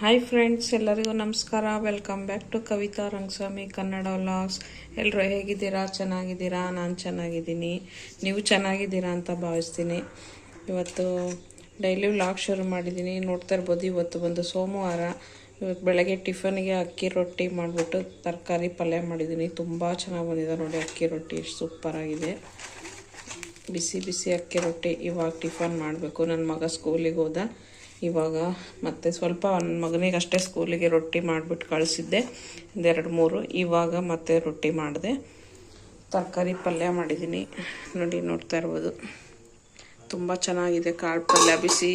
Hi friends ಎಲ್ಲರಿಗೂ ನಮಸ್ಕಾರ. Welcome back to Kavitha Rangaswamy Kannada vlogs ಎಲ್ಲರೂ ಹೇಗಿದ್ದೀರಾ? ಚೆನ್ನಾಗಿದ್ದೀರಾ? ನಾನು ಚೆನ್ನಾಗಿದ್ದೀನಿ. ನೀವು ಚೆನ್ನಾಗಿದ್ದೀರಾ ಅಂತ ಭಾವಿಸ್ತೀನಿ. ಇವತ್ತು ಡೈಲಿ ವ್ಲಾಗ್ ಶುರು ಮಾಡಿದ್ದೀನಿ. ನೋಡ್ತಾ ಇರ್ಬೋದು, ಇವತ್ತು ಬಂದು ಸೋಮವಾರ. ಇವತ್ತು ಬೆಳಗ್ಗೆ ಟಿಫನ್ಗೆ ಅಕ್ಕಿ ರೊಟ್ಟಿ ಮಾಡಿಬಿಟ್ಟು ತರಕಾರಿ ಪಲ್ಯ ಮಾಡಿದ್ದೀನಿ. ತುಂಬ ಚೆನ್ನಾಗಿ ಬಂದಿದೆ ನೋಡಿ ಅಕ್ಕಿ ರೊಟ್ಟಿ. ಎಷ್ಟು ಸೂಪರಾಗಿದೆ ಬಿಸಿ ಬಿಸಿ ಅಕ್ಕಿ ರೊಟ್ಟಿ ಇವಾಗ ಟಿಫನ್ ಮಾಡಬೇಕು. ನನ್ನ ಮಗ ಸ್ಕೂಲಿಗೆ ಹೋದ. ಇವಾಗ ಮತ್ತೆ ಸ್ವಲ್ಪ ನನ್ನ ಮಗನಿಗೆ ಅಷ್ಟೇ ಸ್ಕೂಲಿಗೆ ರೊಟ್ಟಿ ಮಾಡಿಬಿಟ್ಟು ಕಳಿಸಿದ್ದೆ, ಒಂದೆರಡು ಮೂರು. ಇವಾಗ ಮತ್ತೆ ರೊಟ್ಟಿ ಮಾಡಿದೆ. ತರಕಾರಿ ಪಲ್ಯ ಮಾಡಿದ್ದೀನಿ. ನೋಡಿ, ನೋಡ್ತಾ ಇರ್ಬೋದು. ತುಂಬ ಚೆನ್ನಾಗಿದೆ ಕಾಳು ಪಲ್ಯ. ಬಿಸಿ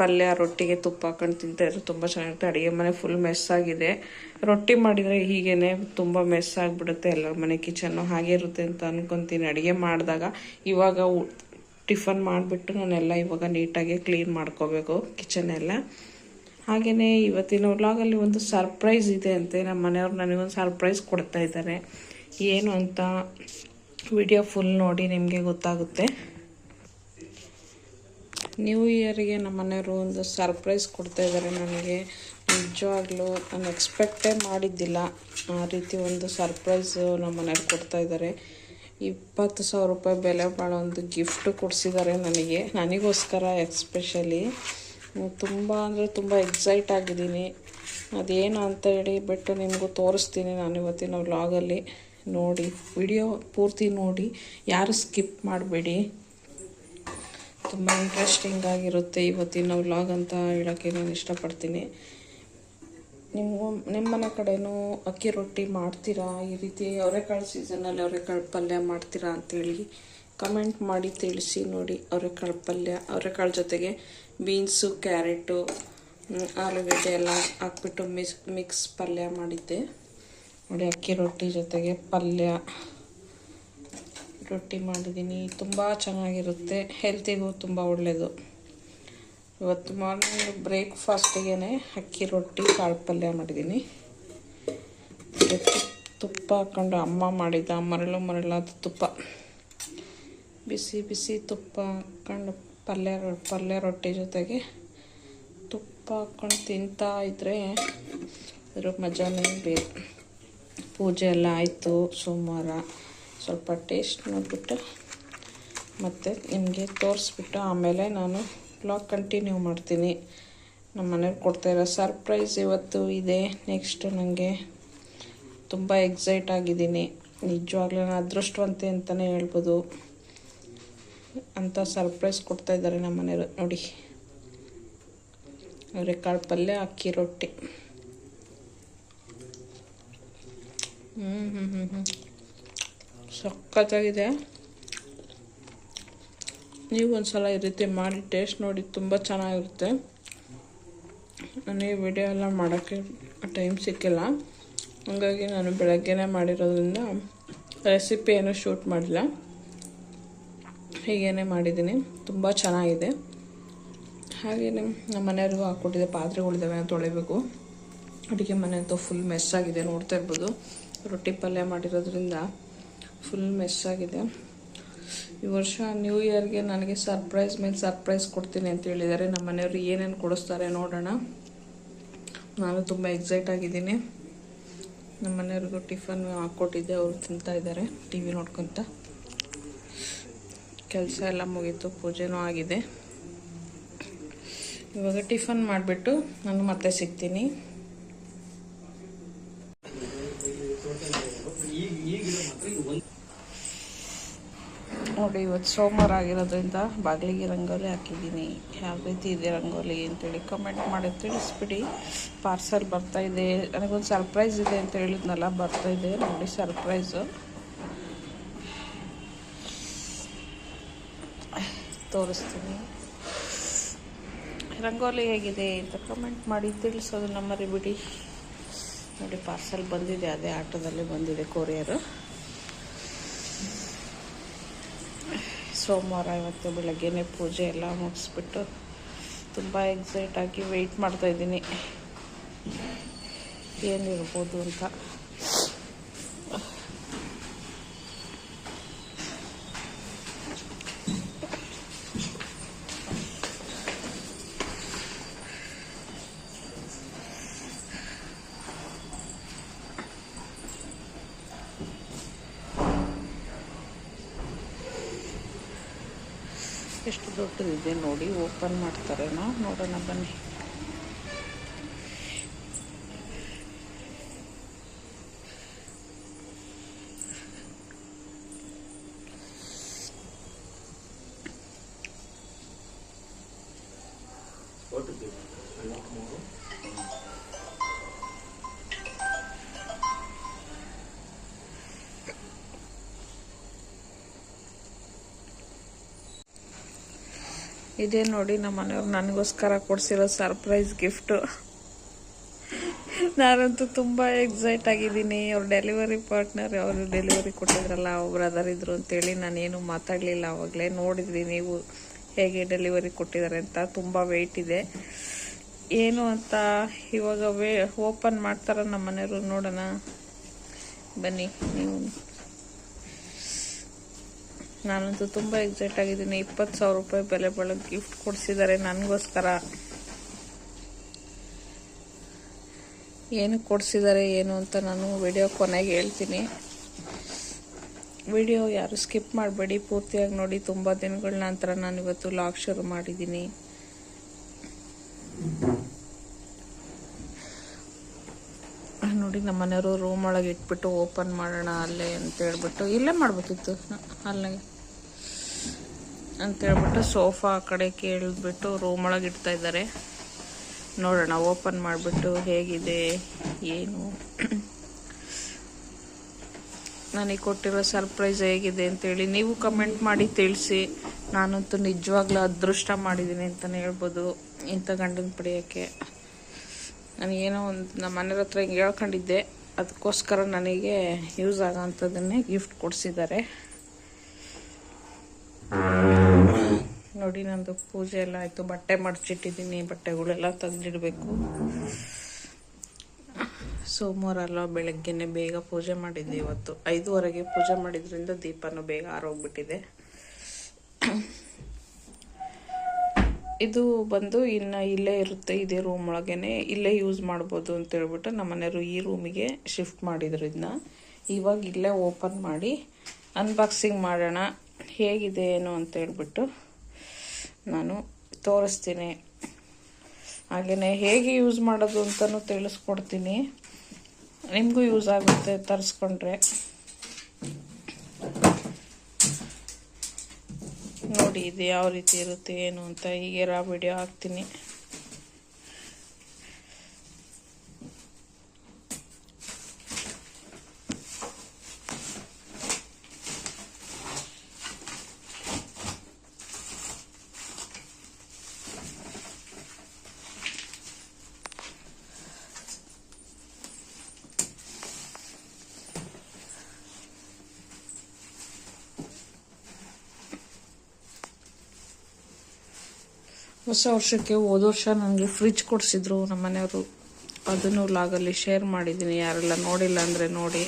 ಪಲ್ಯ, ರೊಟ್ಟಿಗೆ ತುಪ್ಪ ಹಾಕೊಂಡು ತಿಂತಾಯಿದ್ರು ತುಂಬ ಚೆನ್ನಾಗಿರುತ್ತೆ. ಅಡುಗೆ ಮನೆ ಫುಲ್ ಮೆಸ್ ಆಗಿದೆ. ರೊಟ್ಟಿ ಮಾಡಿದರೆ ಹೀಗೇ ತುಂಬ ಮೆಸ್ ಆಗಿಬಿಡುತ್ತೆ. ಎಲ್ಲರ ಮನೆ ಕಿಚನ್ನು ಹಾಗೆ ಇರುತ್ತೆ ಅಂತ ಅನ್ಕೊತೀನಿ. ಅಡುಗೆ ಮಾಡಿದಾಗ ಇವಾಗ ಟಿಫನ್ ಮಾಡಿಬಿಟ್ಟು ನಾನೆಲ್ಲ ಇವಾಗ ನೀಟಾಗಿ ಕ್ಲೀನ್ ಮಾಡ್ಕೋಬೇಕು ಕಿಚನ್ ಎಲ್ಲ ಹಾಗೆಯೇ ಇವತ್ತಿನ ವ್ಲಾಗಲ್ಲಿ ಒಂದು ಸರ್ಪ್ರೈಸ್ ಇದೆ ಅಂತೆ. ನಮ್ಮ ಮನೆಯವ್ರು ನನಗೊಂದು ಸರ್ಪ್ರೈಸ್ ಕೊಡ್ತಾ ಇದ್ದಾರೆ. ಏನು ಅಂತ ವಿಡಿಯೋ ಫುಲ್ ನೋಡಿ ನಿಮಗೆ ಗೊತ್ತಾಗುತ್ತೆ. ನ್ಯೂ ಇಯರ್ಗೆ ನಮ್ಮ ಮನೆಯವರು ಒಂದು ಸರ್ಪ್ರೈಸ್ ಕೊಡ್ತಾ ಇದ್ದಾರೆ ನನಗೆ. ನಿಜವಾಗ್ಲೂ ನಾನು ಎಕ್ಸ್ಪೆಕ್ಟೇ ಮಾಡಿದ್ದಿಲ್ಲ ಆ ರೀತಿ ಒಂದು ಸರ್ಪ್ರೈಸು ನಮ್ಮ ಮನೆಯವ್ರು ಕೊಡ್ತಾ ಇದ್ದಾರೆ. ಇಪ್ಪತ್ತು ಸಾವಿರ ರೂಪಾಯಿ ಬೆಲೆ ಬಾಳೋ ಒಂದು ಗಿಫ್ಟ್ ಕೊಡಿಸಿದ್ದಾರೆ ನನಗೆ. ನನಗೋಸ್ಕರ ಎಕ್ಸ್ಪೆಷಲಿ ತುಂಬ ಅಂದರೆ ತುಂಬ ಎಕ್ಸೈಟ್ ಆಗಿದ್ದೀನಿ. ಅದೇನು ಅಂತ ಹೇಳಿ ಬಿಟ್ಟು ನಿಮಗೂ ತೋರಿಸ್ತೀನಿ ನಾನು ಇವತ್ತಿನ ವ್ಲಾಗಲ್ಲಿ ನೋಡಿ ವಿಡಿಯೋ ಪೂರ್ತಿ ನೋಡಿ. ಯಾರು ಸ್ಕಿಪ್ ಮಾಡಬೇಡಿ. ತುಂಬ ಇಂಟ್ರೆಸ್ಟಿಂಗ್ ಆಗಿರುತ್ತೆ ಇವತ್ತಿನ ವ್ಲಾಗ್ ಅಂತ ಹೇಳೋಕ್ಕೆ ನಾನು ಇಷ್ಟಪಡ್ತೀನಿ. ನೀವು ನಿಮ್ಮ ಮನೆ ಕಡೆನೂ ಅಕ್ಕಿ ರೊಟ್ಟಿ ಮಾಡ್ತೀರಾ? ಈ ರೀತಿ ಅವರೆಕಾಳು ಸೀಸನಲ್ಲಿ ಅವರೆಕಾಳು ಪಲ್ಯ ಮಾಡ್ತೀರಾ ಅಂತೇಳಿ ಕಮೆಂಟ್ ಮಾಡಿ ತಿಳಿಸಿ ನೋಡಿ ಅವರೆಕಾಳು ಪಲ್ಯ, ಅವರೆಕಾಳು ಜೊತೆಗೆ ಬೀನ್ಸು ಕ್ಯಾರೆಟು ಆಲೂಗಡ್ಡೆ ಎಲ್ಲ ಹಾಕ್ಬಿಟ್ಟು ಮಿಸ್ ಮಿಕ್ಸ್ ಪಲ್ಯ ಮಾಡಿದ್ದೆ. ನೋಡಿ ಅಕ್ಕಿ ರೊಟ್ಟಿ ಜೊತೆಗೆ ಪಲ್ಯ ರೊಟ್ಟಿ ಮಾಡಿದ್ದೀನಿ. ತುಂಬ ಚೆನ್ನಾಗಿರುತ್ತೆ. ಹೆಲ್ತಿಗೂ ತುಂಬ ಒಳ್ಳೆಯದು ಇವತ್ತು ಮಾರ್ನಿಂಗ್ ಬ್ರೇಕ್ಫಾಸ್ಟಿಗೆ ಅಕ್ಕಿ ರೊಟ್ಟಿ, ಕಾಳು ಪಲ್ಯ ಮಾಡಿದ್ದೀನಿ ತುಪ್ಪ ಹಾಕ್ಕೊಂಡು ಅಮ್ಮ ಮಾಡಿದ್ದ ಮರಳು ಮರಳಾದ ತುಪ್ಪ. ಬಿಸಿ ಬಿಸಿ ತುಪ್ಪ ಹಾಕ್ಕೊಂಡು ಪಲ್ಯ ಪಲ್ಯ ರೊಟ್ಟಿ ಜೊತೆಗೆ ತುಪ್ಪ ಹಾಕ್ಕೊಂಡು ತಿಂತಾ ಇದ್ದರೆ ಅದ್ರ ಮಜಾನೇ ಬೇರೆ. ಪೂಜೆ ಎಲ್ಲ ಆಯಿತು, ಸೋಮವಾರ ಸ್ವಲ್ಪ ಟೇಸ್ಟ್ ನೋಡಿಬಿಟ್ಟು ಮತ್ತು ನಿಮಗೆ ತೋರಿಸ್ಬಿಟ್ಟು ಆಮೇಲೆ ನಾನು ಬ್ಲಾಗ್ ಕಂಟಿನ್ಯೂ ಮಾಡ್ತೀನಿ. ನಮ್ಮ ಮನೆಯವ್ರು ಕೊಡ್ತಾ ಇರೋ ಸರ್ಪ್ರೈಸ್ ಇವತ್ತು ಇದೆ. ನೆಕ್ಸ್ಟು ನನಗೆ ತುಂಬ ಎಕ್ಸೈಟ್ ಆಗಿದ್ದೀನಿ. ನಿಜವಾಗ್ಲೂ ನಾನು ಅದೃಷ್ಟವಂತೆ ಅಂತಲೇ ಹೇಳ್ಬೋದು. ಅಂತ ಸರ್ಪ್ರೈಸ್ ಕೊಡ್ತಾ ಇದ್ದಾರೆ ನಮ್ಮ ಮನೆಯವರು. ನೋಡಿ. ಅವರೆಕಾಳು ಪಲ್ಯ, ಅಕ್ಕಿ ರೊಟ್ಟಿ. ಹ್ಞೂ ಹ್ಞೂ ಹ್ಞೂ ಹ್ಞೂ ಸಖತ್ತಾಗಿದೆ. ನೀವು ಒಂದ್ಸಲ ಈ ರೀತಿ ಮಾಡಿ ಟೇಸ್ಟ್ ನೋಡಿ, ತುಂಬ ಚೆನ್ನಾಗಿರುತ್ತೆ. ನನಗೆ ವಿಡಿಯೋ ಎಲ್ಲ ಮಾಡೋಕ್ಕೆ ಟೈಮ್ ಸಿಕ್ಕಿಲ್ಲ. ಹಾಗಾಗಿ ನಾನು ಬೆಳಗ್ಗೆನೇ ಮಾಡಿರೋದ್ರಿಂದ ರೆಸಿಪಿ ಏನು ಶೂಟ್ ಮಾಡಿಲ್ಲ. ಹೀಗೇನೆ ಮಾಡಿದ್ದೀನಿ. ತುಂಬ ಚೆನ್ನಾಗಿದೆ. ಹಾಗೆಯೇ ನಮ್ಮ ಮನೆಯವ್ರಿಗೂ ಹಾಕ್ಕೊಟ್ಟಿದ್ದೆ. ಪಾತ್ರೆಗಳಿದ್ದಾವೆ ಅಂತ ತೊಳಿಬೇಕು. ಅಡುಗೆ ಮನೆ ಅಂತೂ ಫುಲ್ ಮೆಸ್ಸಾಗಿದೆ ನೋಡ್ತಾ ಇರ್ಬೋದು. ರೊಟ್ಟಿ ಪಲ್ಯ ಮಾಡಿರೋದ್ರಿಂದ ಫುಲ್ ಮೆಸ್ಸಾಗಿದೆ ಈ ವರ್ಷ ನ್ಯೂ ಇಯರ್ಗೆ ನನಗೆ ಸರ್ಪ್ರೈಸ್ ಮೇಲೆ ಸರ್ಪ್ರೈಸ್ ಕೊಡ್ತೀನಿ ಅಂತ ಹೇಳಿದ್ದಾರೆ. ನಮ್ಮ ಮನೆಯವರು ಏನೇನು ಕೊಡಿಸ್ತಾರೆ ನೋಡೋಣ. ನಾನು ತುಂಬ ಎಕ್ಸೈಟ್ ಆಗಿದ್ದೀನಿ. ನಮ್ಮ ಮನೆಯವ್ರಿಗೂ ಟಿಫನ್ ಹಾಕ್ಕೊಟ್ಟಿದ್ದೆ, ಅವರು ತಿಂತಾ ಇದ್ದಾರೆ ಟಿ ವಿ ನೋಡ್ಕೊತ. ಕೆಲಸ ಎಲ್ಲ ಮುಗೀತು, ಪೂಜೆನೂ ಆಗಿದೆ. ಇವಾಗ ಟಿಫನ್ ಮಾಡಿಬಿಟ್ಟು ನಾನು ಮತ್ತೆ ಸಿಗ್ತೀನಿ. ನೋಡಿ, ಇವತ್ತು ಸೋಮವಾರ ಆಗಿರೋದ್ರಿಂದ ಬಾಗಿಲಿಗೆ ರಂಗೋಲಿ ಹಾಕಿದ್ದೀನಿ. ಯಾವ ರೀತಿ ಇದೆ ರಂಗೋಲಿ ಅಂತೇಳಿ ಕಮೆಂಟ್ ಮಾಡಿ, ತಿಳಿಸ್ಬಿಡಿ. ಪಾರ್ಸಲ್ ಬರ್ತಾ ಇದೆ. ನನಗೊಂದು ಸರ್ಪ್ರೈಸ್ ಇದೆ ಅಂತ ಹೇಳಿದ್ನಲ್ಲ, ಬರ್ತಾ ಇದೆ. ನೋಡಿ ಸರ್ಪ್ರೈಸು ತೋರಿಸ್ತೀನಿ. ರಂಗೋಲಿ ಹೇಗಿದೆ ಅಂತ ಕಮೆಂಟ್ ಮಾಡಿ ತಿಳಿಸೋದು ತಿಳಿಸೋದನ್ನ ಬಿಡಿ ನೋಡಿ ಪಾರ್ಸಲ್ ಬಂದಿದೆ, ಅದೇ ಆಟೋದಲ್ಲಿ ಬಂದಿದೆ ಕೊರಿಯರು ಸೋಮವಾರ ಇವತ್ತು ಬೆಳಗ್ಗೆನೇ ಪೂಜೆ ಎಲ್ಲ ಮುಗಿಸ್ಬಿಟ್ಟು ತುಂಬ ಎಕ್ಸೈಟ್ ಆಗಿ ವೆಯ್ಟ್ ಮಾಡ್ತಾಯಿದ್ದೀನಿ ಏನಿರ್ಬೋದು ಅಂತ ಎಷ್ಟು ದೊಡ್ಡದಿದೆ ನೋಡಿ ಓಪನ್ ಮಾಡ್ತಾರೇನೋ ನೋಡೋಣ ಬನ್ನಿ. ಇದೇ ನೋಡಿ ನಮ್ಮ ಮನೆಯವ್ರು ನನಗೋಸ್ಕರ ಕೊಡ್ಸಿರೋ ಸರ್ಪ್ರೈಸ್ ಗಿಫ್ಟು. ನಾನಂತೂ ತುಂಬ ಎಕ್ಸೈಟ್ ಆಗಿದ್ದೀನಿ. ಅವ್ರ ಡೆಲಿವರಿ ಪಾರ್ಟ್ನರ್ ಅವರು ಡೆಲಿವರಿ ಕೊಟ್ಟಿದ್ರಲ್ಲ, ಅವ್ರ ಬ್ರದರ್ ಇದ್ರು ಅಂತೇಳಿ ನಾನೇನು ಮಾತಾಡಲಿಲ್ಲ ಆವಾಗಲೇ ನೋಡಿದ್ರಿ ನೀವು ಹೇಗೆ ಡೆಲಿವರಿ ಕೊಟ್ಟಿದ್ದಾರೆ ಅಂತ. ತುಂಬ ವೆಯ್ಟ್ ಇದೆ. ಏನು ಅಂತ ಇವಾಗ ವೇ ಓಪನ್ ಮಾಡ್ತಾರ ನಮ್ಮ ಮನೆಯವರು ನೋಡೋಣ. ಬನ್ನಿ, ನೀವು ನಾನಂತೂ ತುಂಬ ಎಕ್ಸೈಟ್ ಆಗಿದ್ದೀನಿ. ಇಪ್ಪತ್ತು ಸಾವಿರ ರೂಪಾಯಿ ಬೆಲೆ ಬಾಳೋ ಗಿಫ್ಟ್ ಕೊಡಿಸಿದ್ದಾರೆ ನನಗೋಸ್ಕರ. ಏನು ಕೊಡಿಸಿದ್ದಾರೆ, ಏನು ಅಂತ ನಾನು ವಿಡಿಯೋ ಕೊನೆಗೆ ಹೇಳ್ತೀನಿ. ವಿಡಿಯೋ ಯಾರು ಸ್ಕಿಪ್ ಮಾಡಬೇಡಿ. ಪೂರ್ತಿಯಾಗಿ ನೋಡಿ, ತುಂಬ ದಿನಗಳ ನಂತರ ನಾನು ಇವತ್ತು ಲಾಗ್ ಶುರು ಮಾಡಿದ್ದೀನಿ. ನೋಡಿ ನಮ್ಮ ಮನೆಯವರು ರೂಮ್ ಒಳಗೆ ಇಟ್ಬಿಟ್ಟು ಓಪನ್ ಮಾಡೋಣ ಅಲ್ಲೇ ಅಂತ ಹೇಳ್ಬಿಟ್ಟು ಇಲ್ಲೇ ಮಾಡ್ಬೇಕಿತ್ತು. ಅಲ್ಲೇ. ಅಂತ ಹೇಳ್ಬಿಟ್ಟು ಸೋಫಾ ಆ ಕಡೆ ಕೇಳಿಬಿಟ್ಟು ರೂಮ್ ಒಳಗೆ ಇಡ್ತಾ ಇದ್ದಾರೆ. ನೋಡೋಣ ಓಪನ್ ಮಾಡಿಬಿಟ್ಟು ಹೇಗಿದೆ, ಏನು? ನನಗೆ ಕೊಟ್ಟಿರೋ ಸರ್ಪ್ರೈಸ್ ಹೇಗಿದೆ ಅಂತೇಳಿ ನೀವು ಕಮೆಂಟ್ ಮಾಡಿ ತಿಳಿಸಿ. ನಾನಂತೂ ನಿಜವಾಗ್ಲೂ ಅದೃಷ್ಟ ಮಾಡಿದ್ದೀನಿ ಅಂತಲೇ ಹೇಳ್ಬೋದು ಇಂಥ ಗಂಡನ ಪಡೆಯೋಕ್ಕೆ. ನನಗೇನೋ ಒಂದು ನಮ್ಮ ಮನೆಯವ್ರ ಹತ್ರ ಹಿಂಗೆ ಹೇಳ್ಕೊಂಡಿದ್ದೆ. ಅದಕ್ಕೋಸ್ಕರ ನನಗೆ ಯೂಸ್ ಆಗೋಂಥದ್ದನ್ನೇ ಗಿಫ್ಟ್ ಕೊಡಿಸಿದ್ದಾರೆ. ನೋಡಿ, ನಂದು ಪೂಜೆ ಎಲ್ಲ ಆಯಿತು. ಬಟ್ಟೆ ಮಡಚಿಟ್ಟಿದ್ದೀನಿ. ಬಟ್ಟೆಗಳೆಲ್ಲ ತೆಗೆದಿಡಬೇಕು ಸೋಮವಾರ ಅಲ್ಲ, ಬೆಳಗ್ಗೆನೆ ಬೇಗ ಪೂಜೆ ಮಾಡಿದ್ದೆ ಇವತ್ತು. ಐದುವರೆಗೆ ಪೂಜೆ ಮಾಡಿದ್ರಿಂದ ದೀಪನೂ ಬೇಗ ಆರೋಗ್ಬಿಟ್ಟಿದೆ. ಇದು ಬಂದು ಇನ್ನು ಇಲ್ಲೇ ಇರುತ್ತೆ ಇದೇ ರೂಮ್ ಒಳಗೇನೆ. ಇಲ್ಲೇ ಯೂಸ್ ಮಾಡ್ಬೋದು ಅಂತ ಹೇಳ್ಬಿಟ್ಟು ನಮ್ಮ ಮನೆಯವರು ಈ ರೂಮಿಗೆ ಶಿಫ್ಟ್ ಮಾಡಿದ್ರು ಇದನ್ನ ಇವಾಗ ಇಲ್ಲೇ ಓಪನ್ ಮಾಡಿ ಅನ್ಬಾಕ್ಸಿಂಗ್ ಮಾಡೋಣ. ಹೇಗಿದೆ, ಏನು ಅಂತ ಹೇಳ್ಬಿಟ್ಟು ನಾನು ತೋರಿಸ್ತೀನಿ. ಹಾಗೆಯೇ ಹೇಗೆ ಯೂಸ್ ಮಾಡೋದು ಅಂತಲೂ ತಿಳಿಸ್ಕೊಡ್ತೀನಿ. ನಿಮಗೂ ಯೂಸ್ ಆಗುತ್ತೆ ತರಿಸ್ಕೊಂಡ್ರೆ. ನೋಡಿ ಇದು ಯಾವ ರೀತಿ ಇರುತ್ತೆ ಏನು ಅಂತ ಹೀಗೆ ರಾ ವಿಡಿಯೋ ಹಾಕ್ತೀನಿ. ಹೊಸ ವರ್ಷಕ್ಕೆ ಹೋದ ವರ್ಷ ನನಗೆ ಫ್ರಿಜ್ ಕೊಡಿಸಿದ್ರು ನಮ್ಮ ಮನೆಯವರು. ಅದನ್ನು ಲಾಗಲ್ಲಿ ಶೇರ್ ಮಾಡಿದ್ದೀನಿ. ಯಾರೆಲ್ಲ ನೋಡಿಲ್ಲ ಅಂದರೆ ನೋಡಿ.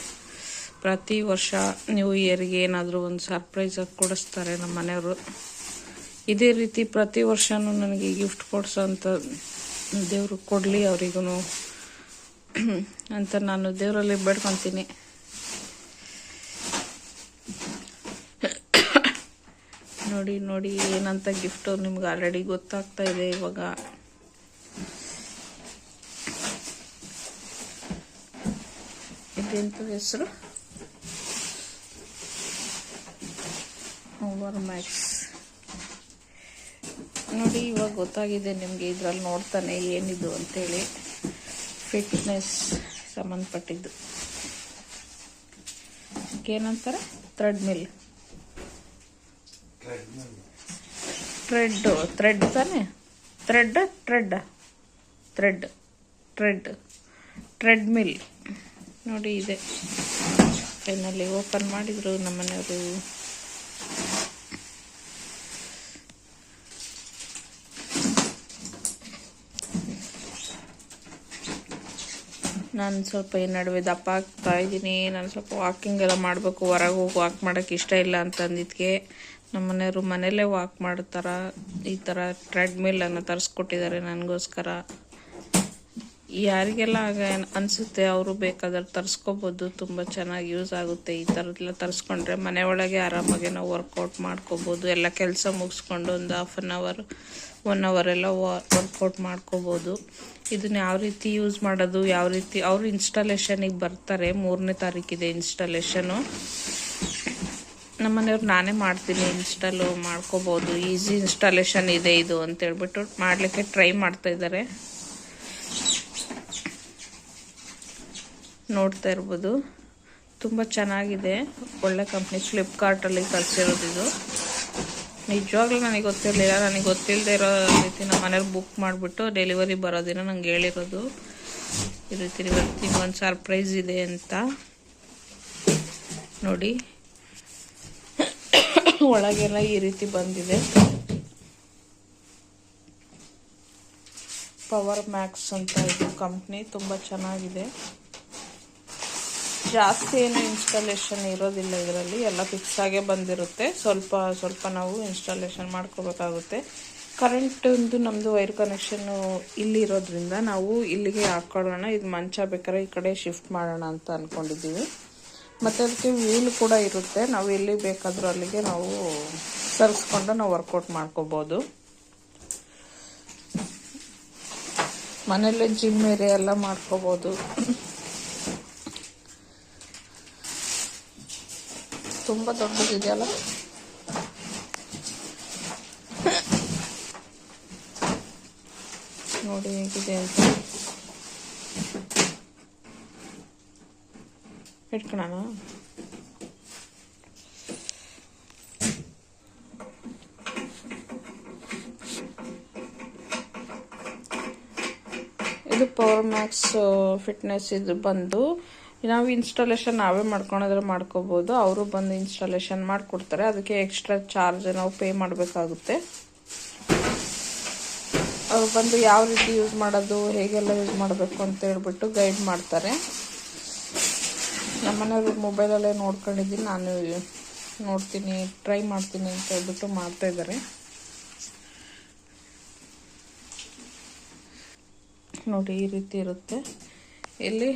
ಪ್ರತಿ ವರ್ಷ ನ್ಯೂ ಇಯರ್ಗೆ ಏನಾದರೂ ಒಂದು ಸರ್ಪ್ರೈಸಾಗಿ ಕೊಡಿಸ್ತಾರೆ ನಮ್ಮ ಮನೆಯವರು. ಇದೇ ರೀತಿ ಪ್ರತಿ ವರ್ಷವೂ ನನಗೆ ಗಿಫ್ಟ್ ಕೊಡಿಸೋ ಅಂತ ದೇವರು ಕೊಡಲಿ ಅವರಿಗೂ ಅಂತ ನಾನು ದೇವರಲ್ಲಿ ಬೇಡ್ಕೊತೀನಿ. ನೋಡಿ ನೋಡಿ ಏನಂತ ಗಿಫ್ಟು ನಿಮ್ಗೆ ಆಲ್ರೆಡಿ ಗೊತ್ತಾಗ್ತಾ ಇದೆ ಇವಾಗ. ಇದೆಂತ ಹೆಸರು? ಓವರ್ ಮ್ಯಾಕ್ಸ್ ನೋಡಿ, ಇವಾಗ ಗೊತ್ತಾಗಿದೆ ನಿಮಗೆ ಇದ್ರಲ್ಲಿ ನೋಡ್ತಾನೆ ಏನಿದು ಅಂತೇಳಿ. ಫಿಟ್ನೆಸ್ ಸಂಬಂಧಪಟ್ಟಿದ್ದು. ಏನಂತಾರೆ? ಥ್ರೆಡ್ ಮಿಲ್ ಥ್ರೆಡ್ ಥ್ರೆಡ್ ತಾನೆ? Thread thread thread thread thread mill ನೋಡಿ ಇದೆ. ಫೈನಲ್ಲಿ ಓಪನ್ ಮಾಡಿದರು ನಮ್ಮ ಮನೆಯವರು ನಾನು ಸ್ವಲ್ಪ ಈ ನಡುವೆ ದಪ್ಪ ಆಗ್ತಾ ಇದ್ದೀನಿ. ನಾನು ಸ್ವಲ್ಪ ವಾಕಿಂಗ್ ಎಲ್ಲ ಮಾಡಬೇಕು. ಹೊರಗೆ ಹೋಗಿ ವಾಕ್ ಮಾಡೋಕ್ಕೆ ಇಷ್ಟ ಇಲ್ಲ ಅಂತ ಅಂದಿದ್ದಕ್ಕೆ ನಮ್ಮ ಮನೆಯವರು ಮನೇಲೇ ವಾಕ್ ಮಾಡ್ತಾರ, ಈ ಥರ ಟ್ರೆಡ್ಮಿಲನ್ನು ತರಿಸ್ಕೊಟ್ಟಿದ್ದಾರೆ ನನಗೋಸ್ಕರ. ಯಾರಿಗೆಲ್ಲ ಆಗ ಅನಿಸುತ್ತೆ ಅವರು ಬೇಕಾದ್ರೆ ತರಿಸ್ಕೋಬೋದು, ತುಂಬ ಚೆನ್ನಾಗಿ ಯೂಸ್ ಆಗುತ್ತೆ ಈ ಥರದ್ದೆಲ್ಲ ತರಿಸ್ಕೊಂಡ್ರೆ. ಮನೆ ಒಳಗೆ ಆರಾಮಾಗಿ ನಾವು ವರ್ಕೌಟ್ ಮಾಡ್ಕೋಬೋದು, ಎಲ್ಲ ಕೆಲಸ ಮುಗಿಸ್ಕೊಂಡು ಒಂದು half an hour one hour ಎಲ್ಲ ವರ್ಕೌಟ್ ಮಾಡ್ಕೋಬೋದು. ಇದನ್ನ ಯಾವ ರೀತಿ ಯೂಸ್ ಮಾಡೋದು, ಯಾವ ರೀತಿ, ಅವರು ಇನ್ಸ್ಟಾಲೇಷನಿಗೆ ಬರ್ತಾರೆ, ಮೂರನೇ ತಾರೀಕಿದೆ ಇನ್ಸ್ಟಾಲೇಷನು ನಮ್ಮ ಮನೆಯವ್ರು ನಾನೇ ಮಾಡ್ತೀನಿ, ಇನ್ಸ್ಟಾಲು ಮಾಡ್ಕೋಬೋದು, ಈಸಿ ಇನ್ಸ್ಟಾಲೇಷನ್ ಇದೆ ಇದು ಅಂತ ಹೇಳ್ಬಿಟ್ಟು ಮಾಡಲಿಕ್ಕೆ ಟ್ರೈ ಮಾಡ್ತಾ ಇದ್ದಾರೆ. ನೋಡ್ತಾ ಇರ್ಬೋದು. ತುಂಬ ಚೆನ್ನಾಗಿದೆ. ಒಳ್ಳೆ ಕಂಪ್ನಿ ಫ್ಲಿಪ್ಕಾರ್ಟಲ್ಲಿ ಕಳಿಸಿರೋದು ಇದು. ನಿಜವಾಗ್ಲೂ ನನಗೆ ಗೊತ್ತಿರಲಿಲ್ಲ. ನನಗೆ ಗೊತ್ತಿಲ್ಲದೆ ಇರೋ ರೀತಿ ನಮ್ಮ ಮನೇಲಿ ಬುಕ್ ಮಾಡಿಬಿಟ್ಟು ಡೆಲಿವರಿ ಬರೋದಿನ ನಂಗೆ ಹೇಳಿರೋದು. ಈ ರೀತಿ ಇವತ್ತಿನ ಒಂದು ಸರ್ಪ್ರೈಸ್ ಇದೆ ಅಂತ. ನೋಡಿ. ಒಳಗೆಲ್ಲ ಈ ರೀತಿ ಬಂದಿದೆ. ಪವರ್ ಮ್ಯಾಕ್ಸ್ ಅಂತ ಇದು ಕಂಪ್ನಿ ತುಂಬ ಚೆನ್ನಾಗಿದೆ. ಜಾಸ್ತಿ ಏನು ಇನ್ಸ್ಟಾಲೇಷನ್ ಇರೋದಿಲ್ಲ ಇದರಲ್ಲಿ. ಎಲ್ಲ ಫಿಕ್ಸ್ ಆಗೇ ಬಂದಿರುತ್ತೆ. ಸ್ವಲ್ಪ ಸ್ವಲ್ಪ ನಾವು ಇನ್ಸ್ಟಾಲೇಷನ್ ಮಾಡ್ಕೋಬೇಕಾಗುತ್ತೆ. ಕರೆಂಟ್ ಒಂದು ನಮ್ಮದು ವೈರ್ ಕನೆಕ್ಷನ್ನು ಇಲ್ಲಿ ಇರೋದ್ರಿಂದ ನಾವು ಇಲ್ಲಿಗೆ ಹಾಕ್ಕೊಳ್ಳೋಣ ಇದು ಮಂಚ ಬೇಕಾದ್ರೆ ಈ ಕಡೆ ಶಿಫ್ಟ್ ಮಾಡೋಣ ಅಂತ ಅಂದ್ಕೊಂಡಿದ್ದೀವಿ ಮತ್ತು ಅದಕ್ಕೆ ವೀಲ್ ಕೂಡ ಇರುತ್ತೆ. ನಾವು ಎಲ್ಲಿ ಬೇಕಾದರೂ ಅಲ್ಲಿಗೆ ನಾವು ಸರಿಸ್ಕೊಂಡು ನಾವು ವರ್ಕೌಟ್ ಮಾಡ್ಕೋಬೋದು. ಮನೆಯಲ್ಲೇ ಜಿಮ್ ಏರಿಯಾ ಎಲ್ಲ ಮಾಡ್ಕೋಬೋದು. ತುಂಬ ದೊಡ್ಡದಿದೆಯಲ್ಲ? ನೋಡಿ ಹೇಗಿದೆ ಅಂತ. ಇಟ್ಕೊಳ್ಳೋಣ ಇದು ಪವರ್ ಮ್ಯಾಕ್ಸ್ ಫಿಟ್ನೆಸ್ ಇದು ಬಂದು. ನಾವು ಇನ್ಸ್ಟಾಲೇಷನ್ ನಾವೇ ಮಾಡ್ಕೊಳೋದ್ರೆ ಮಾಡ್ಕೋಬೋದು. ಅವರು ಬಂದು ಇನ್ಸ್ಟಾಲೇಷನ್ ಮಾಡಿಕೊಡ್ತಾರೆ. ಅದಕ್ಕೆ ಎಕ್ಸ್ಟ್ರಾ ಚಾರ್ಜ್ ನಾವು ಪೇ ಮಾಡಬೇಕಾಗುತ್ತೆ. ಅವ್ರು ಬಂದು ಯಾವ ರೀತಿ ಯೂಸ್ ಮಾಡೋದು, ಹೇಗೆಲ್ಲ ಯೂಸ್ ಮಾಡಬೇಕು ಅಂತ ಹೇಳ್ಬಿಟ್ಟು ಗೈಡ್ ಮಾಡ್ತಾರೆ. ನಮ್ಮನೆಯವ್ರು ಮೊಬೈಲಲ್ಲೇ ನೋಡ್ಕೊಂಡಿದ್ದೀನಿ. ನಾನು ನೋಡ್ತೀನಿ ಟ್ರೈ ಮಾಡ್ತೀನಿ ಅಂತ ಹೇಳ್ಬಿಟ್ಟು ಮಾಡ್ತಾ ಇದ್ದಾರೆ. ನೋಡಿ, ಈ ರೀತಿ ಇರುತ್ತೆ. ಇಲ್ಲಿ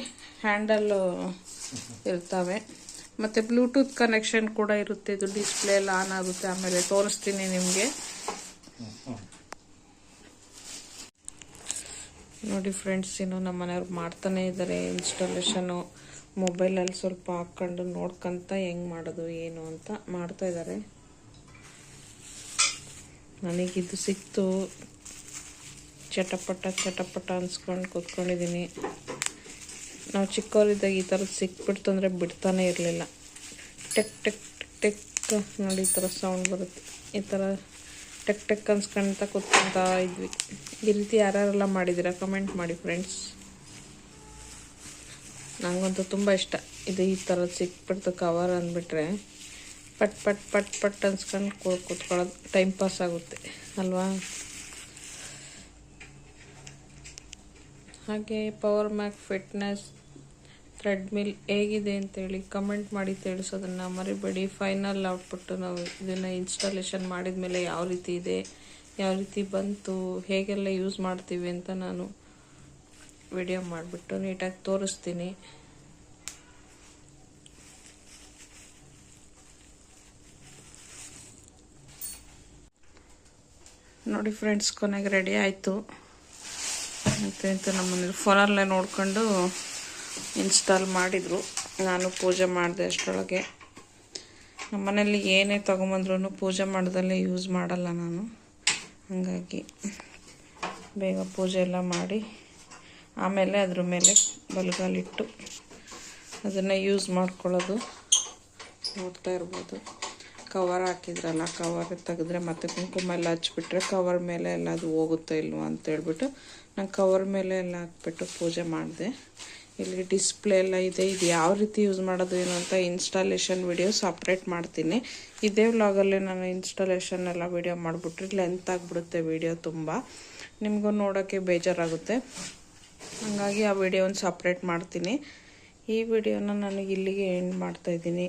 ಹ್ಯಾಂಡಲ್ಲು ಇರ್ತವೆ. ಮತ್ತು ಬ್ಲೂಟೂತ್ ಕನೆಕ್ಷನ್ ಕೂಡ ಇರುತ್ತೆ. ಇದು ಡಿಸ್ಪ್ಲೇ ಎಲ್ಲ ಆನ್ ಆಗುತ್ತೆ. ಆಮೇಲೆ ತೋರಿಸ್ತೀನಿ ನಿಮಗೆ. ನೋಡಿ ಫ್ರೆಂಡ್ಸ್ ಇನ್ನು ನಮ್ಮ ಮನೆಯವ್ರು ಮಾಡ್ತಾನೆ ಇದ್ದಾರೆ ಇನ್ಸ್ಟಾಲೇಷನು ಮೊಬೈಲಲ್ಲಿ ಸ್ವಲ್ಪ ಹಾಕ್ಕೊಂಡು ನೋಡ್ಕೊಂತ ಹೆಂಗೆ ಮಾಡೋದು, ಏನು ಅಂತ ಮಾಡ್ತಾ ಇದ್ದಾರೆ. ನನಗಿದು ಸಿಕ್ತು. ಚಟಪಟ ಚಟಪಟ ಅನ್ಸ್ಕೊಂಡು ಕೂತ್ಕೊಂಡಿದ್ದೀನಿ. ನಾವು ಚಿಕ್ಕವರಿದ್ದಾಗ ಈ ಥರದ್ದು ಸಿಕ್ಬಿಡ್ತು ಅಂದರೆ ಬಿಡ್ತಾನೆ ಇರಲಿಲ್ಲ. ಟೆಕ್ ಟೆಕ್ ಟೆಕ್ ನೋಡಿ ಈ ಥರ ಸೌಂಡ್ ಬರುತ್ತೆ. ಈ ಥರ ಟೆಕ್ ಟೆಕ್ ಅನ್ಸ್ಕೊಂತ ಕೂತ್ಕೊಂತ ಇದ್ವಿ. ಈ ರೀತಿ ಯಾರ್ಯಾರೆಲ್ಲ ಮಾಡಿದ್ದೀರಾ? ಕಮೆಂಟ್ ಮಾಡಿ ಫ್ರೆಂಡ್ಸ್ ನನಗಂತೂ ತುಂಬ ಇಷ್ಟ. ಇದು ಈ ಥರ ಸಿಕ್ಬಿಡ್ತು ಕವರ್ ಅಂದ್ಬಿಟ್ರೆ. ಪಟ್ ಪಟ್ ಪಟ್ ಪಟ್ ಅನ್ಸ್ಕೊಂಡು ಕೂತ್ಕೊಳ್ಳೋದು ಟೈಮ್ ಪಾಸ್ ಆಗುತ್ತೆ. ಅಲ್ವಾ? ಹಾಗೆ ಪವರ್ ಮ್ಯಾಕ್ ಫಿಟ್ನೆಸ್ ಥ್ರೆಡ್ಮಿಲ್ ಹೇಗಿದೆ ಅಂತೇಳಿ ಕಮೆಂಟ್ ಮಾಡಿ ತಿಳಿಸೋದನ್ನು ಮರಿಬೇಡಿ. ಫೈನಲ್ ಔಟ್ಪುಟ್ಟು ನಾವು ಇದನ್ನು ಇನ್ಸ್ಟಾಲೇಷನ್ ಮಾಡಿದ ಮೇಲೆ ಯಾವ ರೀತಿ ಇದೆ, ಯಾವ ರೀತಿ ಬಂತು, ಹೇಗೆಲ್ಲ ಯೂಸ್ ಮಾಡ್ತೀವಿ ಅಂತ ನಾನು ವಿಡಿಯೋ ಮಾಡಿಬಿಟ್ಟು ನೀಟಾಗಿ ತೋರಿಸ್ತೀನಿ. ನೋಡಿ ಫ್ರೆಂಡ್ಸ್ ಕೊನೆಗೆ ರೆಡಿ ಆಯಿತು. ಮತ್ತು ಅಂತ ನಮ್ಮ ಮನೇಲಿ ಫೋನಲ್ಲೇ ನೋಡ್ಕೊಂಡು ಇನ್ಸ್ಟಾಲ್ ಮಾಡಿದರು. ನಾನು ಪೂಜೆ ಮಾಡಿದೆ ಅಷ್ಟರೊಳಗೆ. ನಮ್ಮ ಮನೇಲಿ ಏನೇ ತೊಗೊಂಬಂದ್ರೂ ಪೂಜೆ ಮಾಡ್ದಲ್ಲೇ ಯೂಸ್ ಮಾಡಲ್ಲ ನಾನು. ಹಾಗಾಗಿ ಬೇಗ ಪೂಜೆ ಎಲ್ಲ ಮಾಡಿ ಆಮೇಲೆ ಅದ್ರ ಮೇಲೆ ಬಲಗಾಲಿಟ್ಟು ಅದನ್ನು ಯೂಸ್ ಮಾಡ್ಕೊಳ್ಳೋದು. ನೋಡ್ತಾ ಇರ್ಬೋದು. ಕವರ್ ಹಾಕಿದ್ರಲ್ಲ ಕವರ್ ತೆಗೆದ್ರೆ ಮತ್ತೆ ಕುಂಕುಮ ಎಲ್ಲ ಹಚ್ಬಿಟ್ರೆ ಕವರ್ ಮೇಲೆ ಎಲ್ಲ ಅದು ಹೋಗುತ್ತೋ ಇಲ್ವೋ ಅಂತ ಹೇಳ್ಬಿಟ್ಟು ನಾನು ಕವರ್ ಮೇಲೆ ಎಲ್ಲ ಹಾಕ್ಬಿಟ್ಟು ಪೂಜೆ ಮಾಡಿದೆ. ಇಲ್ಲಿ ಡಿಸ್ಪ್ಲೇ ಎಲ್ಲ ಇದೆ. ಇದು ಯಾವ ರೀತಿ ಯೂಸ್ ಮಾಡೋದು ಏನು ಅಂತ ಇನ್ಸ್ಟಾಲೇಷನ್ ವಿಡಿಯೋ ಸಪ್ರೇಟ್ ಮಾಡ್ತೀನಿ. ಇದೇ ವ್ಲಾಗಲ್ಲೇ ನಾನು ಇನ್ಸ್ಟಾಲೇಷನ್ ಎಲ್ಲ ವಿಡಿಯೋ ಮಾಡಿಬಿಟ್ರೆ ಲೆಂತ್ ಆಗಿಬಿಡುತ್ತೆ ವಿಡಿಯೋ ತುಂಬ. ನಿಮಗೂ ನೋಡೋಕ್ಕೆ ಬೇಜಾರಾಗುತ್ತೆ. ಹಾಗಾಗಿ ಆ ವಿಡಿಯೋನ ಸಪ್ರೇಟ್ ಮಾಡ್ತೀನಿ. ಈ ವಿಡಿಯೋನ ನಾನು ಇಲ್ಲಿಗೆ ಎಂಡ್ ಮಾಡ್ತಾಯಿದ್ದೀನಿ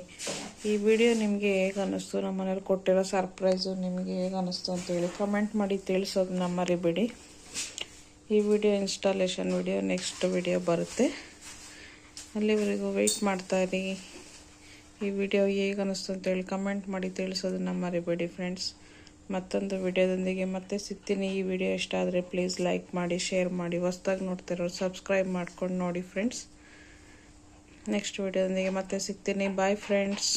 ಈ ವಿಡಿಯೋ ನಿಮಗೆ ಹೇಗೆ ಅನ್ನಿಸ್ತು? ನಮ್ಮ ಮನೇಲಿ ಕೊಟ್ಟಿರೋ ಸರ್ಪ್ರೈಸು ನಿಮಗೆ ಹೇಗೆ ಅನ್ನಿಸ್ತು ಅಂತೇಳಿ ಕಮೆಂಟ್ ಮಾಡಿ ತಿಳಿಸೋದನ್ನ ಮರಿಬೇಡಿ ಈ video installation video next video ಬರುತ್ತೆ. ಅಲ್ಲಿವರೆಗೂ ವೆಯ್ಟ್ ಇರಿ. ಈ ವಿಡಿಯೋ ಹೇಗೆ ಅನ್ನಿಸ್ತು ಅಂತೇಳಿ ಕಮೆಂಟ್ ಮಾಡಿ ತಿಳಿಸೋದನ್ನ ಮರಿಬೇಡಿ ಫ್ರೆಂಡ್ಸ್ ಮತ್ತೊಂದು ವಿಡಿಯೋದೊಂದಿಗೆ ಮತ್ತೆ ಸಿಗ್ತೀನಿ. ಈ ವಿಡಿಯೋ ಇಷ್ಟ ಆದರೆ ಪ್ಲೀಸ್ ಲೈಕ್ ಮಾಡಿ ಶೇರ್ ಮಾಡಿ. ಹೊಸ್ದಾಗಿ ನೋಡ್ತಿರೋರು ಸಬ್ಸ್ಕ್ರೈಬ್ ಮಾಡ್ಕೊಂಡು ನೋಡಿ ಫ್ರೆಂಡ್ಸ್ ನೆಕ್ಸ್ಟ್ ವಿಡಿಯೋದೊಂದಿಗೆ ಮತ್ತೆ ಸಿಗ್ತೀನಿ. Bye friends